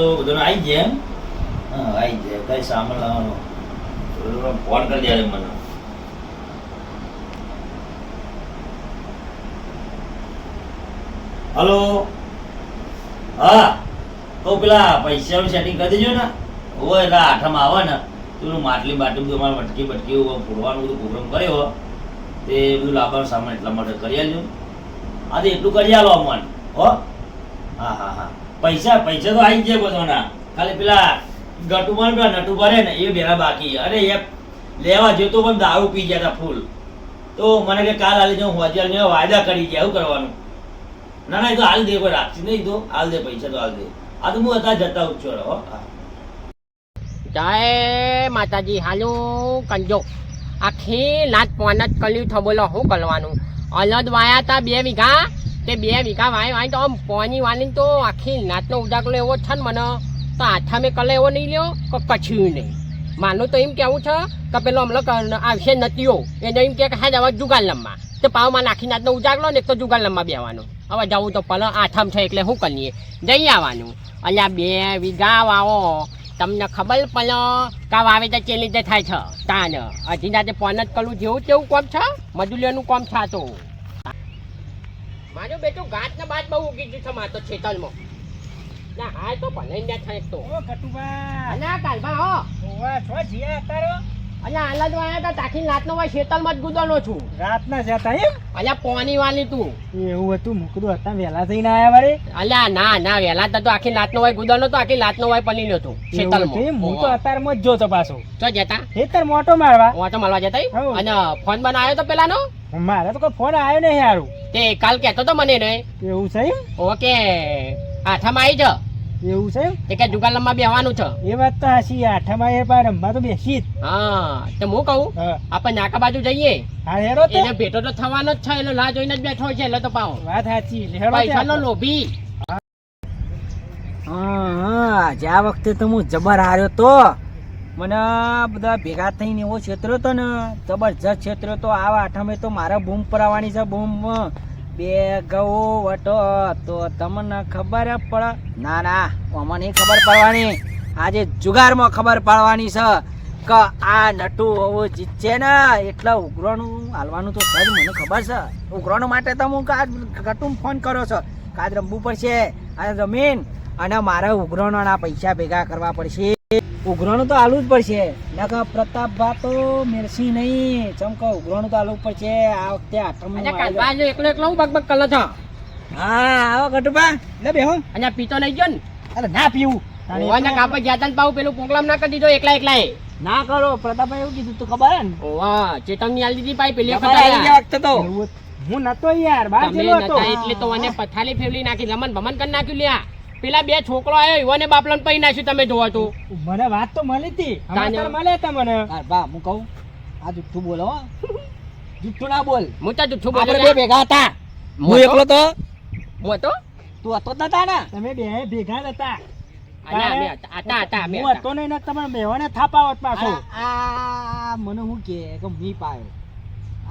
તો બધાને આવી જાય એમ? આવી જાય. કઈ લાવવાનો ફોન કરી દે મને. હલો? હા. તો પેલા પૈસાનું સેટિંગ કરી દેજો ને. હોય એટલે આઠમાં આવે ને, તું માટલી બાટલી બધું અમારે મટકી બટકી ફોડવાનું બધું પ્રોગ્રામ કર્યો. તે બધું લાવવાનું સામાન એટલા માટે કરી આલજો હા તો એટલું કરી આલો અમને. હો? હા હા હા. પૈસા પૈસા તો આવી જાય બધાના. ખાલી પેલા ગટુમાં પેલા નટુ ભરે ને એ બેરા બાકી. અરે એ લેવા જતો પણ દારૂ પી ગયા હતા ફૂલ. તો મને કે કાલ હાલી જાઉં હોજે મેં વાયદા કરી ગયા એવું કરવાનું? ના ના, એ તો હાલ દે, કોઈ રાખતી નહીં તો. હાલ દે, પૈસા તો હાલ દે. આ તો હું અત્યારે જતા ઉઠ્યો રહ્યો હો. હા. જય માતાજી, હાલો, કંજો. આખી લાત પોન જ કર્યું થો બોલો શું કરવાનું અલદ વાયા તા બે વીઘા. તે બે વીઘા વાય વાય આમ પોની વાલી તો આખી નાતનો ઉજાગરો એવો છે ને મને તો આઠા મેં કલે એવો નહીં લ્યો કે કચ્યું નહીં માનું તો એમ કેવું છે કે પેલો હમણાં આવશે નતીઓ એને એમ કે હા જવા લંબા તો પાવમાં નાખી નાતનો ઉજાગરો ને એક તો લંબા બેવાનું હવે જવું તો પલો આઠમ છે એટલે શું કરીએ જઈ આવવાનું અલ્યા બે વીઘા વાવો તમને ખબર પડે કા વાવેતર કે લીધે થાય છે તાન હજી જાતે પોન જ કરવું જેવું તેવું કોમ છે મજૂરીઓનું કોમ છે આ તો મારું બેટું ગાત ને બાદ બહુ ઉગી ગયું છે મારે તો ખેતરમાં. ના હાલ તો ભલે ને થાય તો. ઓ કટુબા ના કાલમાં હો. ઓવા છો જીયા તારો અલ્યા આલા તો આયા તા તાકી રાતનો હોય શેતલ જ ગુદવાનો છું. રાતના જતા એમ? અલ્યા પોની વાલી તું. એવું હતું મૂકતું હતા વેલા થઈને આયા વારે અલ્યા ના ના વેલા તા તો આખી રાતનો હોય ગુદવાનો તો આખી રાતનો હોય પલી લ્યો તું શેતલ? હું તો અતાર અત્યારમાં જ જોતો પાછો. ચો જતા? ખેતર મોટો મારવા. મોટો મારવા જતા. અને ફોન બનાવ્યો તો પેલાનો? મારે તો કોઈ ફોન આવ્યો નહીં સારું તે કાલ કહેતો તો મને ને એવું છે ઓકે. આઠામાં આવી જા. એવું છે એ કે લંબા બેહવાનું છે. એ વાત તો હાસી આઠમાં એ પાર રમવા તો બેસી જ. હા તો હું કહું આપણે નાકા બાજુ જઈએ. હા હેરો તો. એને ભેટો તો થવાનો જ છે એટલે લા જોઈને જ બેઠો છે એટલે તો પાવ વાત સાચી હેરો પૈસાનો લોભી. હા જ્યાં વખતે તો હું જબર હાર્યો તો મને બધા ભેગા થઈને એવો ક્ષેત્ર હતો ને જબરજસ્ત ક્ષેત્ર તો આવા આઠમે તો મારે બૂમ પરાવવાની છે બૂમ. બે ગૌ વટો તો તમને ખબર પડે ના ના આમાં નહીં ખબર પડવાની. આજે જુગારમાં ખબર પાડવાની છે કે આ નટુ હોવો જીતશે ને. એટલે ઉઘરાણું હાલવાનું તો સજ મને ખબર છે. ઉઘરોનું માટે તો હું કાજ ઘટું ફોન કર્યો છે. કાજ રમવું પડશે. આ જમીન અને મારે ઉઘરાણોના પૈસા ભેગા કરવા પડશે. ઉઘરાણું તો આલવું જ પડશે. નકર પ્રતાપભા તો મેરસી નહીં. ચમકો ઉઘરાણું તો આલવું પડશે. આ વખતે આઠમ અને એકલો એકલો હું બકબક કલો છો? હા આવો ગટુબા લે બેહો. અને પીતો લઈ ગયો ને? અરે ના પીવું. ઓવાના કાપે જાતા પાવ પેલું પ્રોગ્રામ ના કરી દીધો એકલા એકલા એ ના કરો પ્રતાપભાઈ એવું કીધું તું ખબર હે ને? ઓવા ચેતવણી આલી દીધી પાઈ પેલી વખત ગયા વખતે તો. હું નતો યાર બહાર તમે હતો. એટલે તો મને પથાલી ફેવલી નાખી લમન ભમન કરી નાખ્યું લ્યા. પેલા બે છોકરો આવ્યો ઈવોને બાપલાને પઈ નાખ્યું તમે જોવા તો. મને વાત તો મળી હતી. તાને- મળે મળ્યા હતા મને બા હું કહું? આ જુઠ્ઠું બોલો જુઠ્ઠું ના બોલ. હું તો જુઠ્ઠું આપણે બે ભેગા હતા. હું એકલો તો? હું હતો? તું હતો જ નતા ને? તમે બે ભેગા જ હતા.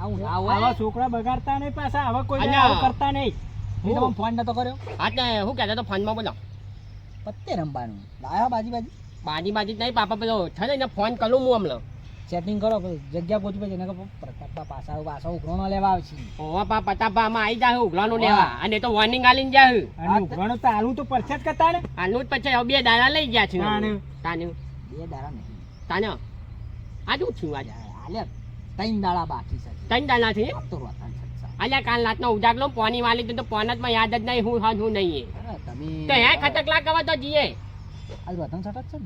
આવું આવા છોકરા બગાડતા નહીં પાછા હવે કોઈ કરતા નહીં. હું? ફોન નતો કર્યો? હા તે કહેતો તો ફોનમાં બોલો. પત્તે રમવાનું. લાયો બાજી બાજી? બાજી બાજી નહીં પાપા પેલો છે ને ફોન કરું હું હમણાં. સેટિંગ કરો જગ્યા પહોંચી છે એને પ્રતાપા પાસા પાછા ઉઘરાણો લેવા આવશે. ઓવા પા પ્રતાપા આમાં આવી જાય ઉઘલાનું લેવા. અને તો વોર્નિંગ આલીને જાય અને ઉઘરાણો તો આલું તો પરસે જ કરતા ને? આનું જ પછી બે દાડા લઈ ગયા છે. તાને. બે દાડા નહીં. તાને આજુ છું આજે? હાલે ત્રણ દાડા બાકી છે. ત્રણ દાડા છે તો સચ્ચા. અલ્યા કાલ રાતનો ઉજાગલો પોની વાલી તો પોન જ પોનતમાં યાદ જ નહીં હું હા હું નહીં તો હે ખતકલા કવા તો જીએ આજ રોતાન સટ છે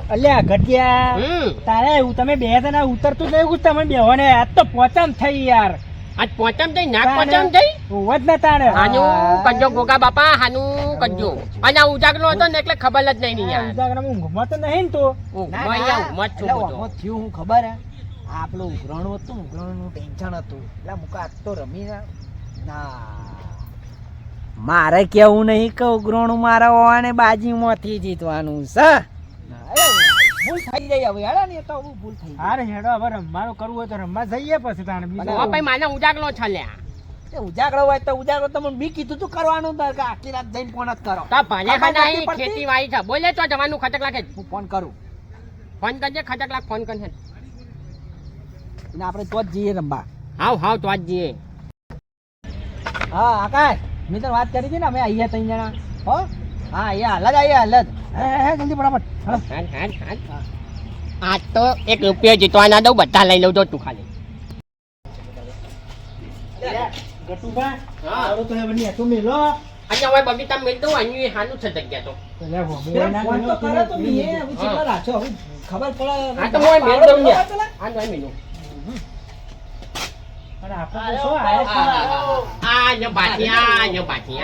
અલ્યા ઘટિયા તારે હું તમે બે જણા ઉતરતું જ નહીં તમે બેહોને આજ તો પોચમ થઈ યાર. આજ પોચમ થઈ નાક પોચમ થઈ? હોવ જ ને તાણે હાનું કજો ગોગા બાપા હાનું કજો અને આ ઉજાગલો હતો ને એટલે ખબર જ નહીં યાર. ઉજાગરામાં ઊંઘમાં તો નહીં ને તો. ઊંઘમાં ઊંઘમાં છું હું ખબર હે. આ પેલું ઉઘરાણું હતું ઉઘરાણું ટેન્શન હતું. એટલે મુકા આજ તો રમી ના મારે કેવું નહીં કે ઉઘરાણું મારા હોવાને બાજીમાંથી જીતવાનું છે. ભૂલ થઈ જાય હવે હેડા ને તો ભૂલ થઈ અરે હેડો હવે રમવાનું કરવું હોય તો રમવા જઈએ પછી તાણે હવે ભાઈ માને ઉજાગલો છે ઉજાગરો હોય તો ઉજાગરો તમને બી કીધું તું કરવાનું આખી રાત જઈને ફોન જ કરો? ખેતી વાળી છે. બોલે તો જવાનું ખટક લાગે હું ફોન કરું. ફોન કરજે ખટક લાગ ફોન કરજે. અને આપણે તો જ જઈએ રમવા હાવ હાવ તો જ જઈએ હા આકાશ મેં તને વાત કરી હતી ને અમે અહીંયા ત્રણ જણા હો હા અહીંયા હાલ જ આવીએ હાલ જ હે હે જલ્દી ફટાફટ. આજ તો એક રૂપિયો જીતવા ના દઉં બધા લઈ લઉં જો તું ખાલી ગટુભા, હા. તો હવે નહીં હતું મેલો. અહીંયા હવે બગીચા મેળ દઉં અહીં હાનું છે જગ્યા તો તો તો ખબર પડે હા તો હું મેળ દઉં પેલા. લ્યા. હા તો અહીં મેલું.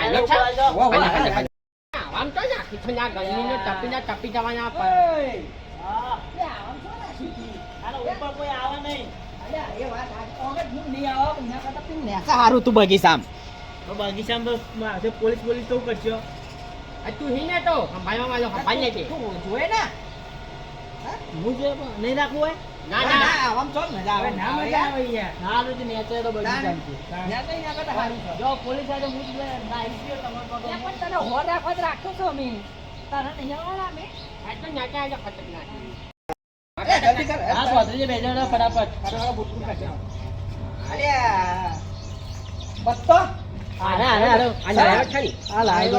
અને તું તો બગીચામાં પોલીસ પોલીસ શું યો તું. હા. ને, સીધી. આના ઉપર કોઈ આવે નહીં. અલ્યા, એ વાત સાચી. અમે હું નહીં આવો, એના કરતાં પેલું નેસા હારું તું બગીચામાં. આ તું હીને તો ભાઈ જોયે. ને? હા? હું જોયે નહીં રાખવું હોય? ના ના આમ છો ને, મજા આવે. ના મજા આવે યાર. સારું છે, નેચે તો બગીચામાં છે. નેચે એના કરતાં સારું છે. જો પોલીસ આવે હું જ લે- લાઈન પીઓ તમારે પણ તને હોર રાખવા જ છો અમે. તારે નહીં આવવાના અમે. આ તો નાચા આજે ખતરનાક. એ, જલ્દી કર. હા, સ્વાતંત્ર્ય બેસી જાઓ ફટાફટ. ફટાફટ બુટકું કાઢી નાખો. બત્તો? અરે, અરે, અરે. આ લાયો ખરી. આ લાવી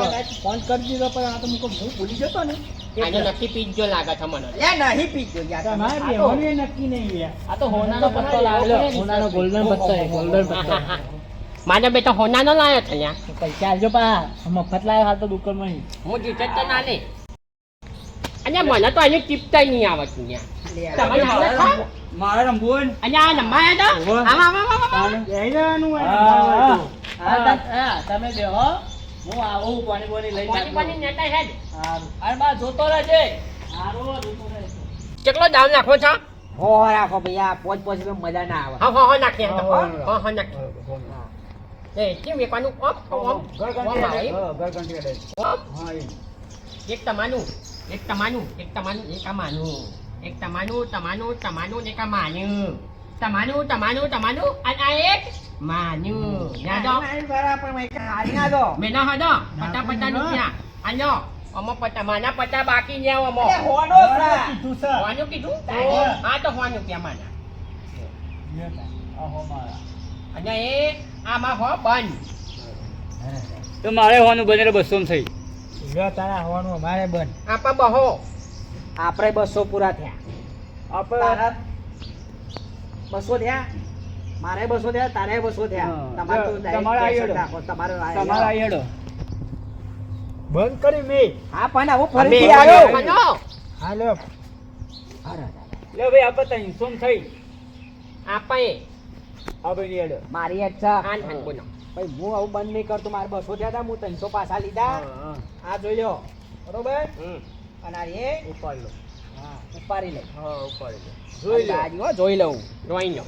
ફોન કરી દીધો પણ આ તો મુકો હું ભૂલી જતો ને આનો નક્કી પીજો લાગે છે મને. લે, નહીં પીજો યાર. તમારે આ તો- બેહવાનું એ નક્કી નહીં યાર. આ તો હોનાનો પત્તો લાવેલો હોનાનો ગોલ્ડન પત્તો છે ગોલ્ડન પત્તો. મારે બેટો હોનાનો લાયો છે લ્યા. પૈસા આવજો પા. મફત લાવ્યો હાલ તો દુકાનમાં. હું જીતે તો ના લે. અને મને તો એની ટીપતાય નહીં આવડતું લ્યા તમને આવડે છે? મારે રમવું નંબર તો? ઓહો. આમ આમ આમ આમ આમ. બેહી જવાનું હોય. ને. હા, હા, ત- હા, તમે બેહો. હું આવું પાણી પાણી લઈ પાણી પાણી નેતા હેડ. સારું. અરે બા જોતો રહેજે. સારું જોતો રહેજે. કેટલો દાવ નાખો છો? હો રાખો ભૈયા પોચ પોચ મે મજા ના આવે. હા હા હા નાખી હા, હા હા નાખીએ. એ કેમ એકવાનું ઓપ ઓપ ઓપ ઓપ આવે. ઓપ. એક તમાનું એક તમાનું એક તમાનું એક અમાનું એક તમાનું તમાનું તમાનું ને એક તમાનું તમારું તમાનું અને આ એક માનું યાદો મેના હદો પટા પટા નું ત્યાં. આનો અમો પટા માના પટા બાકી ને અમો કીધું છે. હોવાનું કીધું? હા. તો હોવાનું ત્યાં માના આહો મારા. અને એ આમાં હો બંધ તો મારે હોવાનું બને બસો થઈ. તારા હોવાનું અમારે બંધ આપા બહો. આપણે બસો પૂરા થયા. આપણે બસો થયા? મારે બસો થયા તારે બસો થયા. તમારે તમારે બંધ કરી મે. હા પણ હવે અમે ફરીથી આવ્યો બનો. હા લ્યો અરે, લે ભાઈ આપણે ત્રણસો થઈ. આપા. એ આ હેડો મારી અચ્છા છે. હાન હાન બોલો. ભાઈ હું આવું બંધ નહીં કરતો. મારે બસો થયા હતા હું ત્રણસો પાછા લીધા. આ જોઈ લો બરોબર? હમ. અને આ એ ઉપાડ લો. ઉપાડી લઉં. હા ઉપાડી લઉં જોઈ લઉં આજે હો, જોઈ લઉં. જોઈ લો.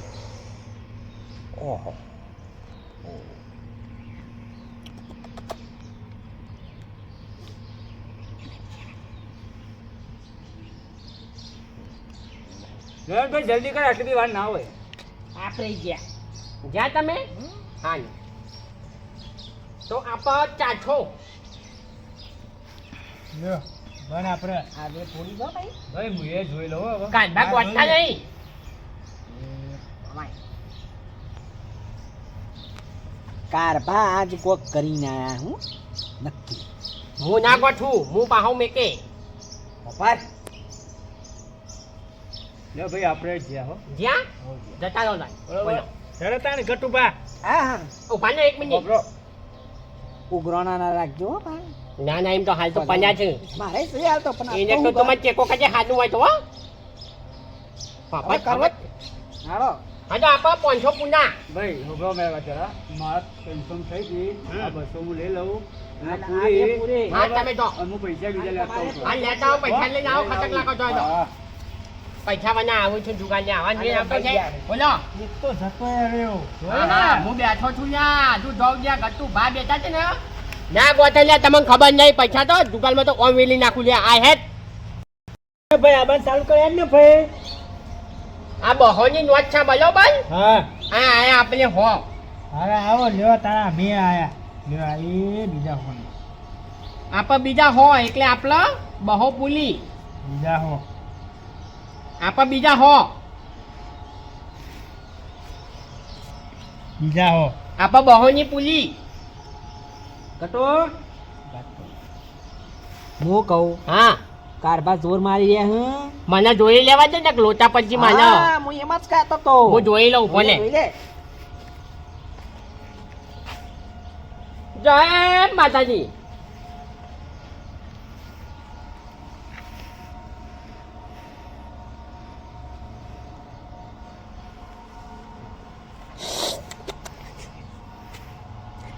ઓહો. ભાઈ જલ્દી કર આટલી બી વાર ના હોય. આપણે ગયા. જ્યાં તમે? હા તો આપા ચાછો લ્યો. બન આપણે. આ પૂરી દો ભાઈ. ભાઈ હું એ જોઈ લઉં હવે. કાંદા હા, નહીં. કારભા આજ કોક કરીને આયા હું. નક્કી. હું ના ગોઠવું હું પાહો મેકે. પપ્પા લે ભાઈ આપણે જ્યાં હો. જ્યાં? જતા રહો લાય બરોબર. ત્યારે તાને ગટુભા હા હા. ઊભા ને એક મિનિટ. ઉઘરાણા ના રાખજો હો ભાઈ. ના ના એમ તો હાલ તો પન્યા છે. મારે શું હાલ તો પણ એને તો તમે ચેકો કાજે હાથનું હોય તો પાપા હવે કરવા? ખબર કર- હાલો. હા તો આપા પાંચસો પૂના. ભાઈ હોગો મેં જરા. મારા ટેન્શન થઈ ગઈ. આ બસો હું લઈ લઉં. અને અને આ પૂરી બે પૂરી. હા તમે તો. હું પૈસા બીજા લેતો આવું હા લેતા આવો પૈસા લઈને આવો ખતક તો તો પૈસા વાના આવું છું દુકાન ને આવવા નહીં આવતો છે. બોલો. તો જતો રહ્યો. હા હા હું બેઠો છું લ્યા તું જોઉં જ્યાં ગતું ભા બેઠા છે ને. ના ગોતે લ્યા તમને ખબર નહીં પૈસા તો દુકાનમાં તો ઓમ વેલી નાખું લ્યા આ હેત ભાઈ આબાન ચાલુ કર્યા ને ભાઈ. આ બહોની નોટ છે બરોબર હા. આ આયા આપણે હો. અરે આવો લ્યો તારા મે આયા. લ્યો આ બીજા ફોન આપણે બીજા હો એટલે આપલો બહો પુલી. બીજા હો. આપ બીજા હો. બીજા હો. આપણે બહોની પુલી. કટો. હું કહું હા. કારબા જોર મારી રહ્યા હું? મને જોઈ લેવા દે ને લોચા પછી મને. હા, એમ જ કહેતો તો હું જોઈ લઉં ભલે. લે. જય માતાજી.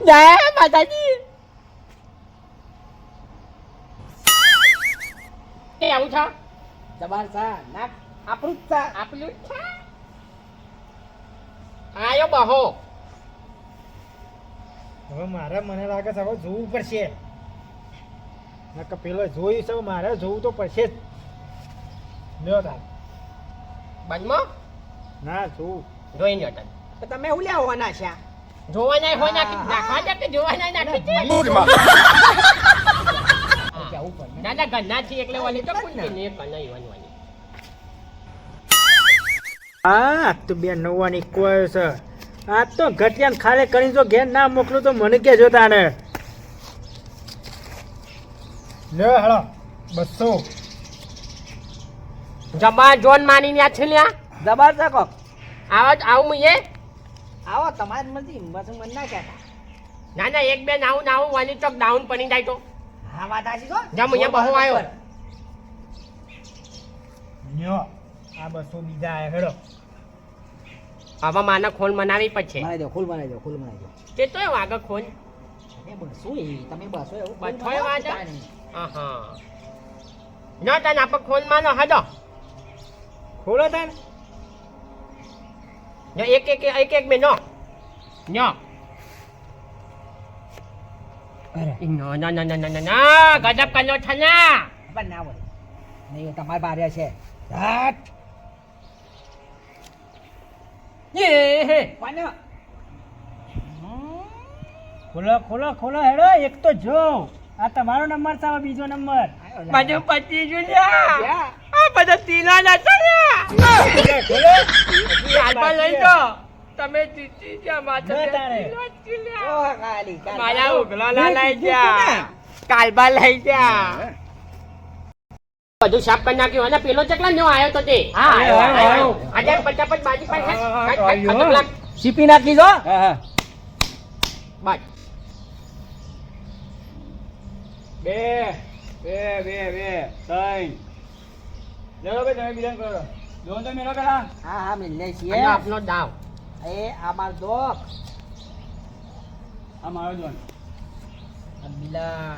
જય માતાજી. એ આવું છે? જબાર સા નાક આપણું જ સા. આપણું જ છે? આયો બહો. હવે મારે મને લાગે છે હવે જોવું પડશે. નકર પેલો જોયું છે મારે જોવું તો પડશે જ. લ્યો તાર. બંધમાં ના જોવું. જોઈ લ્યો તને. તો તમે હું લ્યા હોવાના છે? જોવા નહીં હોય નાખી નાખવા દે કે જોવા નહીં નાખી. જવું પડે ના. ના ઘરના છીએ એટલે તો આ બે નવવાની કોઈ છે. આ તો ઘટિયાને ખાલે કરીને જો ઘેર ના મોકલું તો મને કે જોતા ને. લ્યો હેળો બસો. જબા જોન માની ન્યા છે લ્યા. જબાર સા આવો આવું મુયે આવો તમારી મરજી બસ મને ના કહેતા. ના ના એક બે નાવું નાવું વાની ચોક ડાઉન પડી જાય તો. હા વાત આછી છો જમ અહીંયા બહુ આવ્યો. લ્યો આ બસો બીજા આયા હેડો. હવે માને ખોલ મનાવી પછી. બનાવી દો દો ફૂલ બનાવી દો. તે તોય વાગે ખોલ. તમે બસો એ તમે બસો એવું બસો વાગે? તાણી. આહા ન તને ખોલ માનો ખોલો તને. એક એક એક એક બે નો નો અરે નો નો નો નો નો નો ના. ગજબ કનો છે ના? પણ ના હોય. નહીં તમારી બારે છે. એ હે ખોલો ખોલો ખોલો હેડો. એક તો જો આ તમારો નંબર છે બીજો નંબર. બધું પચી ગયું આ બધા તીલા ના છે લ્યા ખોલો કાલબા લઈ જો તમે જીતી ગયા માતા. મારા ઉગલા ના લઈ ને. કાલબા લઈ ગયા. બધું સાફ કરી નાખ્યું. અને પેલો ચકલા નો આવ્યો તો તે. હા, આવ્યો. આજે ફટાફટ બાજી. કલાક સીપી નાખી જો. હા હા. બાજ બે બે બે બે ત્રણ. લેવો ભાઈ તમે બીજા કરો. જોન તો મેરો પેલા. હા હા મિલ લે છીએ. આપનો દાવ. એ આ માર અમારો જોન આ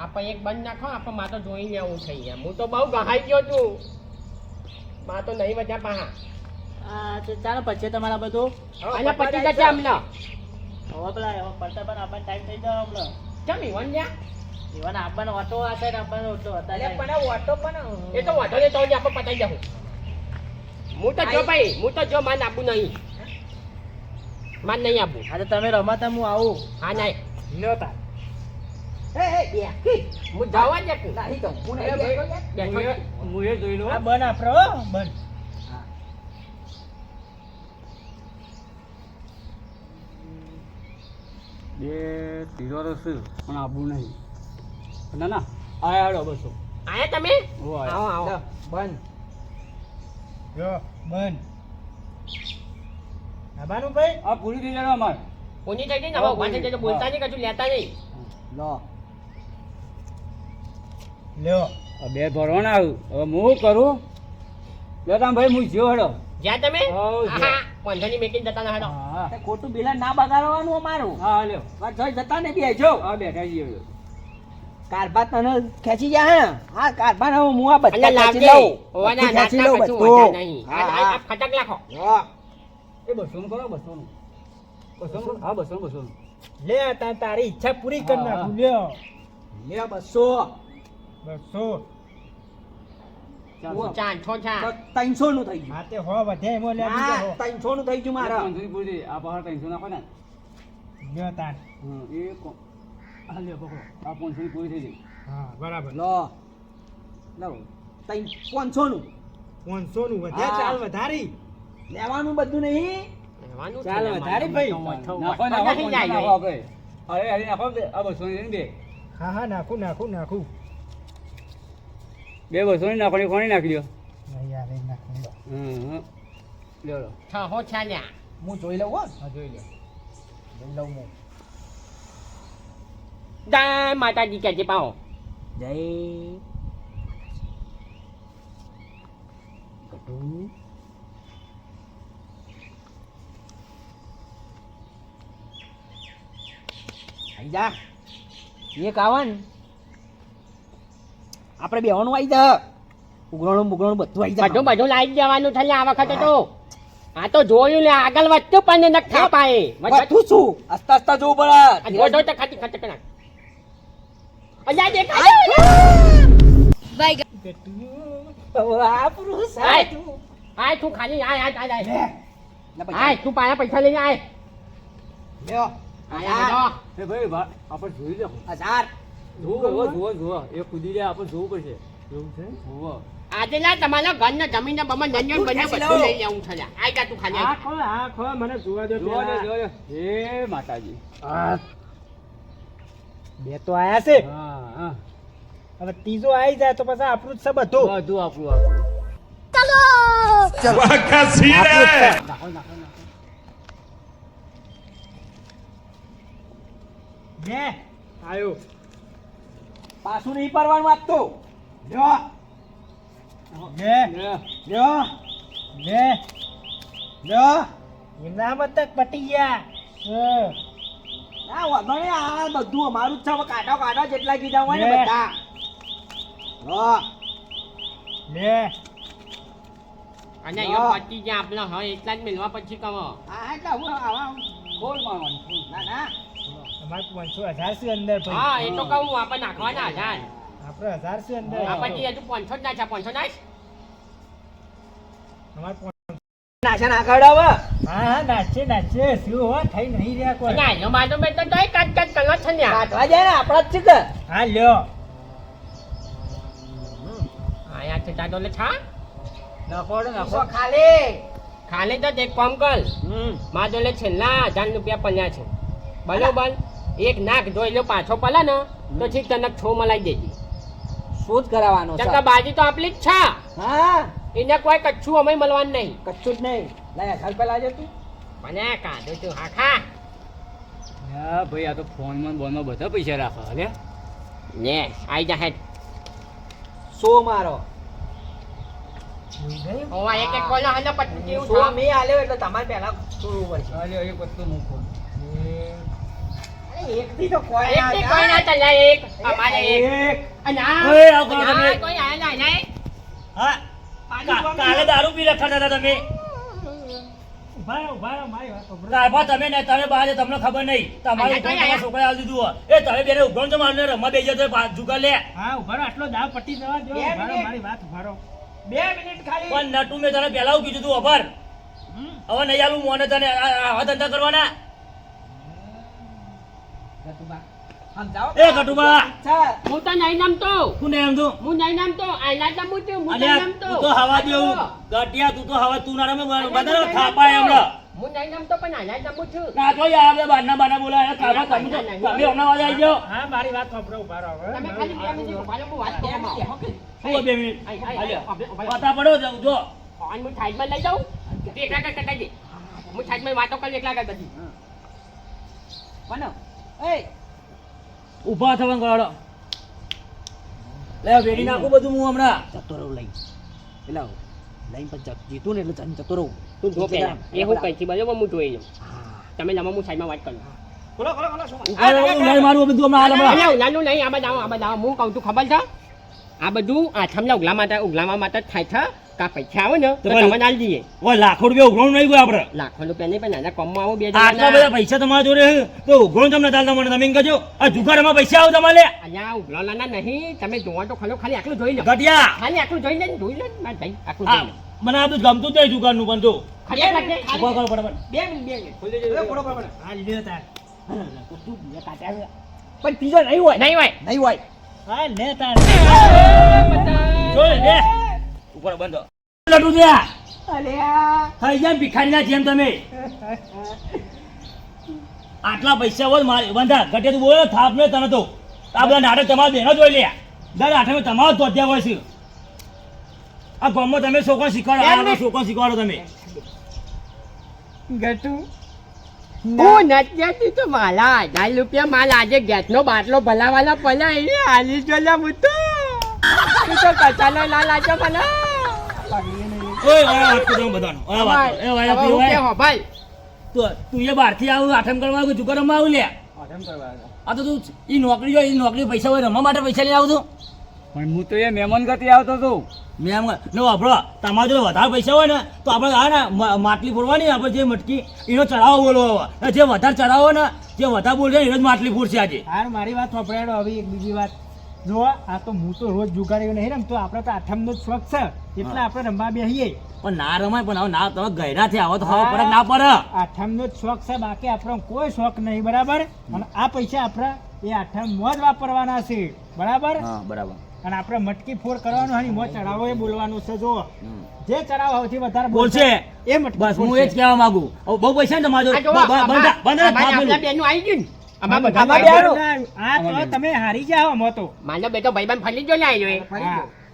આપણે એક બંધ નાખો આપણે માતો જોઈને આવું થઈ ગયા હું તો બહુ ગહાઈ ગયો છું. માં તો નહીં વજા પાહા. તો ચાલો પછી તમારા બધું. અને પછી જશે અમને હવે પેલા હવે પડતા પણ આપણને ટાઈમ થઈ જાવ હમણાં. કેમ ઈવન જ્યાં ઇવન આપણને ઓટો હશે ને આપણને ઓટો હતા પણ ઓટો પણ એ તો વાંધો નહીં તો આપણે પતાઈ જાઉં હું તો જો ભાઈ હું તો જો માન આપું નહીં. માન નહીં આપું. હા તો તમે રમાતા હું આવું. હા નહીં. લ્યો તો. બે તીરો તો પણ આબુ નહીં. ના બસો. આયા તમે? આવો આવો. બંધ જો બન. આબાનું ભાઈ? આ પૂરી થઈ જાય અમાર. કોની થઈ ગઈ ને? હવે ઊભા થઈ બોલતા નહીં કશું લેતા નહીં. લો. લ્યો. બે ભરવાના આવ્યું હવે હું કરું? લ્યો ભાઈ હું જ્યો હડો. જ્યાં તમે? પંથરની મેકીને જતા ના હડો. ખોટું બિલા ના બગાડવાનું અમારું. હા લ્યો. વાત જોઈ જતા ને બેજો હા બેઠા જઈએ કારબા તને ખેંચી જા હા. હા કારબા હું હું આ બધા ખેંચી લઉં. ખેંચી લઉં બધું. ફટક લાખો. એ બસો નું કરો બસો નું બસો નું હા બસો નું બસો નું લે તા તારી ઈચ્છા પૂરી કર નાખું લ્યો. લે બસો. બસો. ચારસો. ત્રણસો નું થઈ ગયું. હા તે હો વધે એમાં લે બીજો હા ત્રણસો નું થઈ ગયું મારે. આ પહાડ ત્રણસો નાખો ને. લ્યો હમ, એ આ લ્યો પકડો. આ પાંચસો ની પૂરી થઈ ગઈ. હા બરાબર. લો. લો ત્રણ પાંચસો નું પાંચસો નું વધે હા. ચાલ વધારી. લેવાનું બધું નહીં? ચાલ, વધારે ભાઈ. નાખો નાખો નહીં જાય નાખો આપણે. અરે અરે નાખો આ બસો ની બે. હા હા નાખું નાખું નાખું. બે બસો ની નાખો કોને નાખી દો નહીં યાર એ નાખું. હમ હમ. લ્યો લો છ હો છે હું જોઈ લઉં હો. હા જોઈ લો જોઈ લઉં હું. જય માતાજી કે પાહો. જય. જા. એક આવે ને. આપણે બેવાનું આવી જા. ઉઘરાણું બુગરાણું બધું આવી જાય બધું બધું લાવી દેવાનું છે લ્યા આ વખતે તો. આ તો જોયું ને આગળ વધતું પણ નક થાપાય બધું છું. હસતા હસતા જોવું પડે. જોજો તો ખાતી ખાતી કણા અલ્યા દેખાય આપણું આય. સાચું. આય તું ખાલી આય આય આય. આય તું પાયા પૈસા લઈને આય. લ્યો. આય હજાર. આય એ ભાઈ આપણે જોઈ લો. હજાર. જુઓ જુઓ જુઓ જુઓ. એ કૂદી જાય આપણે જોવું પડશે. એવું છે? જુઓ. આજે ના તમારા ઘર ને જમીન ને બમણ ધન્ય બંને બધું લઈ લેવું છે આઈ જા તું ખાલી આખો આય. ખો હા ખો મને જોવા દો જોવા. જુઓ હે માતાજી. બે તો આયા છે. હા હા. હવે ત્રીજો આવી જાય તો પછી આપણું જ છે બધું. બધું આપણું આપણું. ચલો. ચલો આખા સીરે નાખો નાખો બે આયો પાછું નહીં પરવાનું આપતો લ્યો. લે. લ્યો. લે લ્યો. ઇનામત તક પટી ગયા હા. આ વાંધો નહીં, આ બધું અમારું જ છે હવે કાઢો કાઢો જેટલા કીધા હોય ને બધા લો. લે અને યો પતી ગયા આપણે હવે એટલા જ મિલવા પછી કમો હા એટલે હું આવા ખોલ મારવાનું ના ના અમારે પાંચસો હજાર છે અંદર હા એ તો કહું આપણે નાખવાના હજાર આપણે હજાર છે અંદર આ પછી હજુ પાંચસો જ નાખ્યા પાંચસો નાખ અમારે પાંચ- નાશા ના ખવડાવે હા હા નાચે નાચે શું હો થઈ નહીં રહ્યા કોઈ. ના એનો બાજુ મેં તો તોય કાટ કાટ છે ને આ. કાઢવા જાય ને આપણા જ છે કે? હા લ્યો. આયા છે તાતો લે છા. નાખો ખાલી? ખાલી તો એક કામ કર. હમ. માં જોડે છેલ્લા હજાર રૂપિયા પલ્યા છે. બરોબર? એક નાક જોઈ લો પાછો પલા ને તો ઠીક તને છો મલાઈ દેજે. શું જ કરાવવાનો છે? ચક્કા બાજી તો આપલી જ છે. હા. એને કોઈ કચ્છું અમે મળવાનું નહીં. કચ્છું જ નહીં. લાય ઘર પેલા લાવજે તું. મને કાઢો તું હા ખા. હા ભાઈ આ તો ફોનમાં બોનમાં બધા પૈસા રાખો લે ને આઈ જા હેડ. સો મારો ઓવા એક એક કોલો હને પટ્ટી કેવું સો મે આલ્યો એટલે તમારે પહેલા છોડવું પડશે. અરે એક ખોલ અરે એકથી તો કોઈ એક કોઈ ના ચાલે એક. અમારે એક. એક અને આ ઓય, આવું કરો તમે. કોઈ આયા ના નહીં હા. કાલે દારૂ પી રખડતા હતા તમે. ઊભા ઊભા મારી વાત તમે ને તમે બહાર તમને ખબર નહીં. તમારું તો તમારા આલી દીધું એ તમે બેને ઉઘાણ તો મારને રમવા બેસી હોય, લે. હા ઊભા આટલો દાવ પટી જવા દો. બે ઊભા રહો મિનિટ. મારી વાત ઊભા બે મિનિટ ખાલી. પણ નટુ મેં તને પહેલા કીધું તું અભર. હવે નહીં આલું મોને તને આ- આવા ધંધા કરવાના. ગતુબા, સમજાવો એ ગટુબા. હું તો નહીં નમતો. તું ને એમ તું હું નહીં નમતો. આયલા જ નમું છું હું નહીં નમતો. તું તો હવા દેવું. ગટિયા તું તો હવા તું ના રમે બધા થાપાય હમણાં હું નહીં નમતો પણ આયલા જ નમું છું ના તો યાર આપણે બહારના બાના બોલાય. કારભા તમે તમે હમણાં વાળા આવી જાઓ. હા મારી વાત સાંભળો ઊભા રહો હવે. તમે ખાલી બે મિનિટ ઊભા રહો, હું વાત કરવા હોય બે મિનિટ. પાતા પડો જાઉં જો. ફોન હું સાઈડમાં લઈ જાઉં. તું કટાઈ દે. હું સાઈડમાં વાતો કરી એકલા કર બનો. એ, ઊભા થવાનું કરાડો લે વેડી નાખું બધું હું હમણાં. જતો રહું લઈ. પેલા લઈને પણ જત- ને એટલે જતો રહું તું જો એ હું કઈ બરોબર હું જોઈ જાઉં. તમે જમા હું સાઈડમાં વાત કરું. ખોલો, ખોલો, ખોલો, શું? નહીં મારું બધું હમણાં હાલ નાનું નહીં આમાં જાઓ આમાં જાઓ હું કહું તું ખબર છે? આ બધું આઠમના ઉગલા માટે ઉગલામાં માટે જ થાય છે. કા પૈસા આવે ને તો તમે પણ- દઈએ. ઓય લાખો રૂપિયા ઉઘરાણું નહીં ગયો આપણે. લાખો રૂપિયા નહીં પણ નાના કમમાં આવો બે આટલા બધા પૈસા તમારા જોડે તો ઉઘરાણું તમને ચાલતા મને તમે કહેજો. આ જુગારમાં પૈસા આવો તમારે. અહીંયા ઉગલાના નહીં. તમે જોવા તો ખરો ખાલી આટલું જોઈ લો. ઘટિયા ખાલી આટલું જોઈ લે જોઈ લે મારા ભાઈ આટલું જોઈ લે. મને આ બધું ગમતું જ નહીં જુગારનું પણ જો. ખાલી ખાલી. ઊભા કરો ફટાફટ. બે મિનિટ બે મિનિટ. હા લ્યો તાર. પણ ત્રીજો નહીં હોય. નહીં હોય. નહીં હોય. હા લે તાર. જો લે, લે. ઉપર બંધો. લડુ દે થઈ જાય ભિખારીના જેમ તમે. આટલા પૈસા હોય મારે. બંધા ઘટે તું બોલો થાપ ને તને તો. આ બધા નાટક તમારા બહેનો જોઈ લે. દર આઠમે તમારો તો હોય છે. આ ગામમાં તમે છોકરો શીખવાડો આ છોકરો શીખવાડો તમે. ગટુ. હું નથી તો માલા. હજાર રૂપિયા માલ આજે ગેસનો બાટલો ભલાવાલા પલા એને હાલી જો હું તો. તું તો કચાલો ના લાજો મને ઓય ઓય વાત કરો બધાનો. ઓય વાત એ હો ભાઈ? તું તું એ બહારથી આવું આઠમ કરવા આવું જુગાર રમવા આવું લે. આ તો તું ઈ નોકરી હોય ઈ નોકરી પૈસા હોય રમવા માટે પૈસા લઈ આવું તું પણ હું તો એ મહેમાન ગતિ આવતો હતો. મેં એમ નો આપણો તમારા જોડે વધારે પૈસા હોય ને તો આપણે આ ને માટલી ફોડવાની આપણે જે મટકી એનો ચડાવો બોલો હવે. જે વધારે ચડાવો ને જે વધારે બોલશે એનો જ માટલી ફોડશે આજે. હા મારી વાત વપરાયો હવે એક બીજી વાત. જો આ તો હું તો રોજ જુગાડ્યો નહીં રમતો આપણે તો આઠમનો જ શોખ છે. એટલે આપણે રમવા બેસીએ પણ ના રમાય પણ હવે ના તમે ગયરા છે આવો તો હવે ફરક ના પડે. આઠમનો જ શોખ છે બાકી આપણો કોઈ શોખ નહીં બરાબર? અને આ પૈસા આપણા એ આઠમ જ વાપરવાના છે બરાબર? હા બરાબર. અને આપણે મટકી ફોર કરવાનું હોય મો ચડાવો એ બોલવાનું છે જો જે ચડાવો સૌથી વધારે બોલશે એ મટકી બસ હું એ જ કહેવા માંગુ. બહુ પૈસા ને તમારો બંધ બંધ પેલું. બેનું આવી ગયું ને. બધા તમે હારી જાઓ મો તો. માનો બેટો ભાઈબંધ ફરી જો ને આવ્યો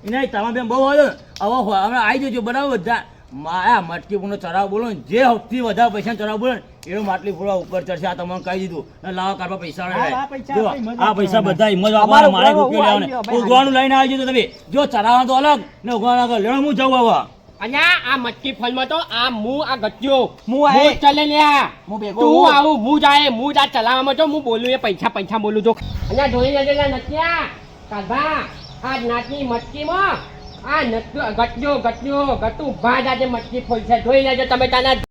નહીં તમે બેન બહુ હવે હવે આવી જજો બરાબર બધા. માયા મટકી પૂનો ચડાવ બોલો ને જે સૌથી વધારે પૈસા ચડાવ બોલો ને એનો માટલી પૂરા ઉપર ચડશે. આ તમને કહી દીધું. અને લાવા કાઢવા પૈસા આ પૈસા જો, આ પૈસા બધા હિંમત અમારે મારે રૂપિયા હું લેવાના. ભાઈ. લઈને આવી જજો તમે. જો ચડાવવાનું તો અલગ ને ઉગવાનું અલગ લેવા હું જવું હવે. અને આ મટકી ફળમાં તો આ મું આ ગત્યો મુ આ ચલે લે ભેગો તું આવું હું જાય હું જા ચલાવવામાં તો હું બોલું એ પૈસા પૈસા બોલું છું અને જોઈ લેજે લે નત્યા કાઢા આ નાચની મટકીમાં આ નત્યો ગટ્યો ગટ્યો ગટુ ભા જાજે મટકી ખોલશે. જોઈ લેજો તમે તાના